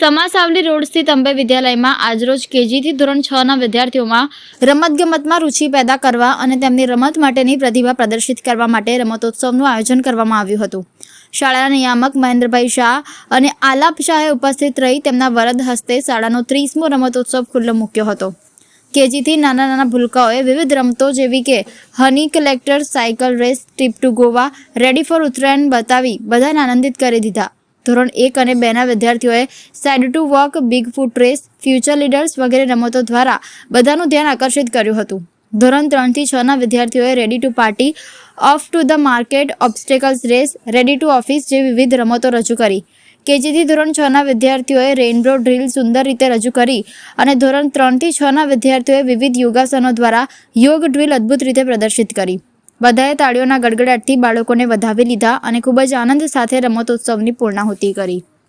સમા Savli road સ્થિત અંબે વિદ્યાલયમાં આજરોજ કેજીથી ધોરણ છ ના વિદ્યાર્થીઓમાં રમતગમતમાં રુચિ પેદા કરવા અને તેમની રમત માટેની પ્રતિભા પ્રદર્શિત કરવા માટે રમતોત્સવનું આયોજન કરવામાં આવ્યું હતું. શાળાના નિયામક મહેન્દ્રભાઈ શાહ અને આલાપ શાહે ઉપસ્થિત રહી તેમના વરદ હસ્તે શાળાનો ત્રીસમો રમતોત્સવ ખુલ્લો મૂક્યો હતો. કેજીથી નાના નાના ભૂલકાઓએ વિવિધ રમતો જેવી કે honey collector, cycle race, trip to Goa, ready for Uttarayan બતાવી બધાને આનંદિત કરી દીધા. ધોરણ એક અને બેના વિદ્યાર્થીઓએ side to walk, big foot race, future leaders વગેરે રમતો દ્વારા બધાનું ધ્યાન આકર્ષિત કર્યું હતું. ધોરણ ત્રણથી છના વિદ્યાર્થીઓએ ready to party, off to the market, obstacles race, ready to office જેવી વિવિધ રમતો રજૂ કરી. કેજીથી ધોરણ છના વિદ્યાર્થીઓએ રેઇનબો ડ્રીલ સુંદર રીતે રજૂ કરી અને ધોરણ ત્રણથી છના વિદ્યાર્થીઓએ વિવિધ યોગાસનો દ્વારા યોગ ડ્રીલ અદ્ભુત રીતે પ્રદર્શિત કરી. બધાએ તાળીઓના ગડગડાટથી બાળકોને વધાવી લીધા અને ખૂબ જ આનંદ સાથે રમતોત્સવની પૂર્ણાહુતિ કરી.